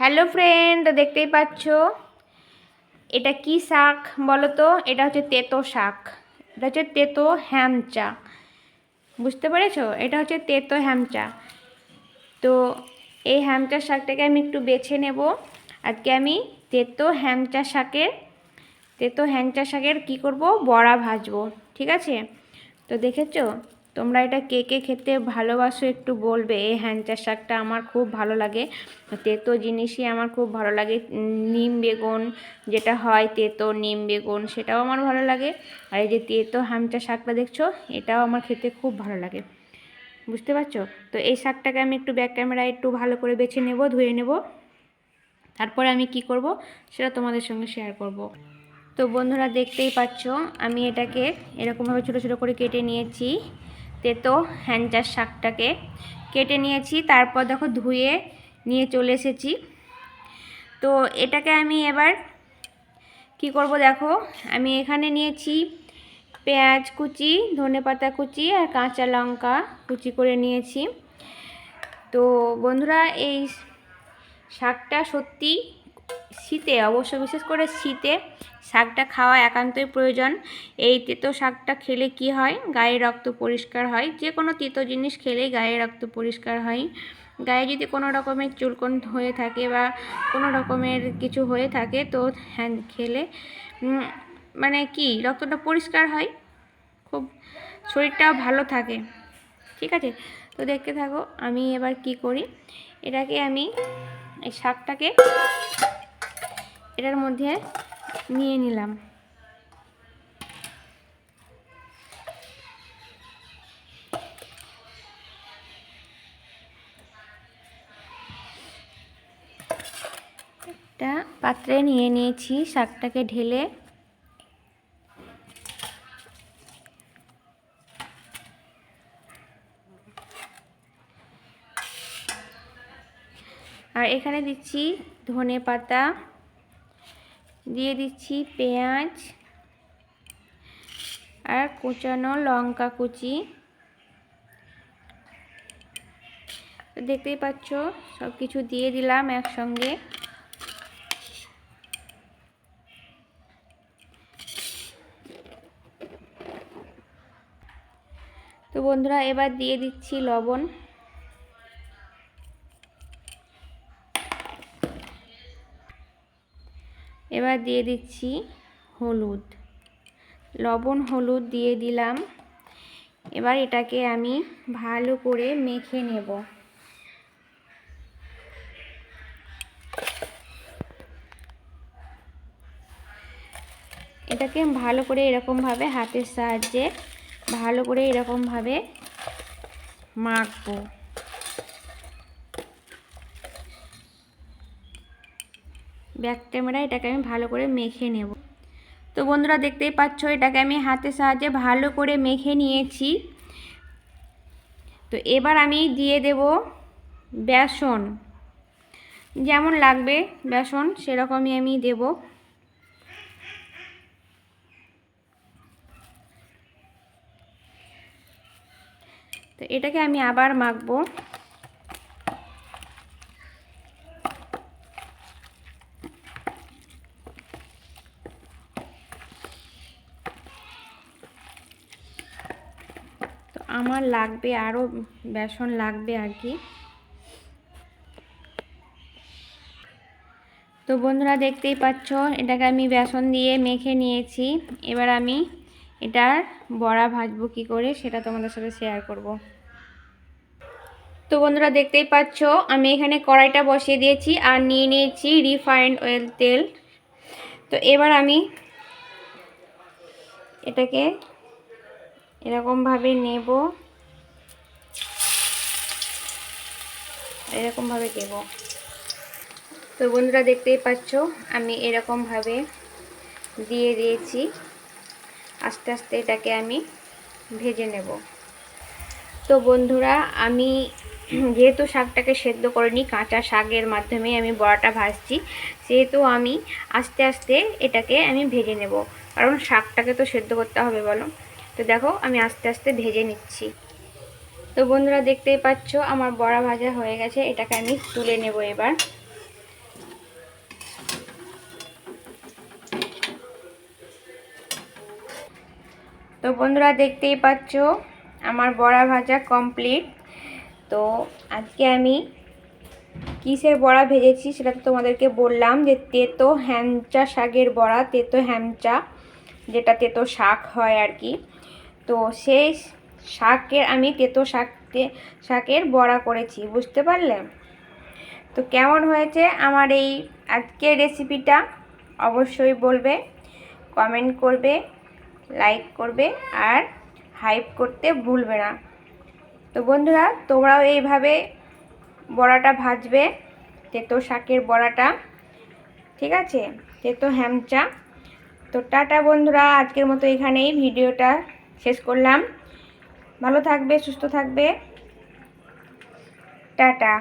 Hello friend, দেখতেই পাচ্ছ? এটা কি শাক বলো তো? এটা হচ্ছে তেতো শাক। এটা হচ্ছে তেতো হ্যামচা। বুঝতে পেরেছ? এটা হচ্ছে তেতো হ্যামচা। তো এই হ্যামচা শাকটাকে আমি একটু বেছে নেব। আজকে আমি তেতো হ্যামচা শাকের, তেতো হ্যাংচা শাকের কি করব? বড়া ভাজবো। ঠিক আছে? তো দেখেছ? তোমরা এটা কে কে খেতে ভালোবাসো একটু বলবে। এই হ্যাংচা শাকটা আমার খুব ভালো লাগে। তেতো জিনিসই আমার খুব ভালো লাগে। নিম বেগুন যেটা হয়, তেতো, নিম বেগুন সেটাও আমার ভালো লাগে। আর এই যে তেতো হ্যাংচা শাকটা দেখছ, এটাও আমার খেতে খুব ভালো লাগে। বুঝতে পারছ? তো এই শাকটাকে আমি একটু ব্যাক ক্যামেরায় একটু ভালো করে বেছে নেব, ধুয়ে নেব। তারপরে আমি কি করব, সেটা তোমাদের সঙ্গে শেয়ার করব। তো বন্ধুরা দেখতেই পাচ্ছ, আমি এটাকে এরকমভাবে ছোটো ছোটো করে কেটে নিয়েছি। তেতো হ্যাঞ্চার শাকটাকে কেটে নিয়েছি, তারপর দেখো ধুয়ে নিয়ে চলে এসেছি। তো এটাকে আমি এবার কি করব দেখো, আমি এখানে নিয়েছি পেঁয়াজ কুচি ধনেপাতা কুচি আর কাঁচা লঙ্কা কুচি করে নিয়েছি। তো বন্ধুরা, এই শাকটা সত্যি শীতে, অবশ্য বিশেষ করে শীতে শাকটা খাওয়া একান্তই প্রয়োজন। এই তেতো শাকটা খেলে কি হয়? গায়ে রক্ত পরিষ্কার হয়। যে কোনো তেতো জিনিস খেলেই গায়ে রক্ত পরিষ্কার হয়। গায়ে যদি কোনো রকমের চুলকন হয়ে থাকে বা কোনো রকমের কিছু হয়ে থাকে, তো হ্যাঁ খেলে মানে কি, রক্তটা পরিষ্কার হয়। খুব শরীরটাও ভালো থাকে। ঠিক আছে? তো দেখতে থাকো, আমি এবার কি করি? এটাকে আমি এই শাকটাকে এটার মধ্যে নিয়ে নিলাম। একটা পাত্রে নিয়ে নিয়েছি, শাকটাকে ঢেলে। আর এখানে দিচ্ছি ধনে পাতা। দিয়ে দিচ্ছি পেঁয়াজ আর কুচানো লঙ্কা কুচি। দেখতেই পাচ্ছ সব কিছু দিয়ে দিলাম একসঙ্গে। তো বন্ধুরা, এবার দিয়ে দিচ্ছি লবণ। এবার দিয়ে দিচ্ছি হলুদ। লবণ, হলুদ দিয়ে দিলাম। এবার এটাকে আমি ভালো করে মেখে নেব। এটাকে ভালো করে এরকমভাবে হাতের সাহায্যে ভালো করে এরকমভাবে মাখবো। ব্যাক ক্যামেরা এটাকে আমি ভালো করে মেখে নেব। তো বন্ধুরা দেখতেই পাচ্ছ, এটাকে আমি হাতের সাহায্যে ভালো করে মেখে নিয়েছি। তো এবার আমি দিয়ে দেব বেসন। যেমন লাগবে বেসন, সেরকমই আমি দেব। তো এটাকে আমি আবার মাখবো। আমার লাগবে আরও বেসন লাগবে আর কি। তো বন্ধুরা দেখতেই পাচ্ছ, এটাকে আমি বেসন দিয়ে মেখে নিয়েছি। এবার আমি এটার বড়া ভাজবো কী করে, সেটা তোমাদের সাথে শেয়ার করব। তো বন্ধুরা দেখতেই পাচ্ছ, আমি এখানে কড়াইটা বসিয়ে দিয়েছি আর নিয়ে নিয়েছি রিফাইন্ড অয়েল তেল। তো এবার আমি এটাকে এরকমভাবে নেব। এরকমভাবে দেব। তো বন্ধুরা দেখতেই পাচ্ছ, আমি এরকমভাবে দিয়ে দিয়েছি। আস্তে আস্তে এটাকে আমি ভেজে নেব। তো বন্ধুরা, আমি যেহেতু শাকটাকে সেদ্ধ করিনি, কাঁচা শাকের মাধ্যমে আমি বড়াটা ভাজছি, সেহেতু আমি আস্তে আস্তে এটাকে আমি ভেজে নেব। কারণ শাকটাকে তো সেদ্ধ করতে হবে, বলো। তো দেখো, আমি আস্তে আস্তে ভেজে নিচ্ছি। তো বন্ধুরা দেখতেই পাচ্ছ, আমার বড়া ভাজা হয়ে গেছে, এটাকে আমি তুলে নেব এবার। তো বন্ধুরা দেখতেই পাচ্ছ, আমার বড়া ভাজা কমপ্লিট। তো আজকে আমি কিসের বড়া ভেজেছি সেটা তো তোমাদেরকে বললাম, যে তেতো হ্যামচা শাকের বড়া, তেতো হ্যাঞ্চা যেটা তেতো শাক হয় আর কি। তো সেই শাকের, আমি তেতো শাককে শাকের বড়া করেছি, বুঝতে পারলে? তো কেমন হয়েছে আমার এই আজকের রেসিপিটা অবশ্যই বলবে কমেন্ট করবে লাইক করবে আর হাইপ করতে ভুলবে না। তো বন্ধুরা, তোমরাও এইভাবে বড়াটা ভাজবে, তেতো শাকের বড়াটা, ঠিক আছে? তেতো হ্যামচা তো টাটা বন্ধুরা, আজকের মতো এখানেই, ভিডিওটা শেষ করলাম। ভালো থাকবে সুস্থ থাকবে। টাটা।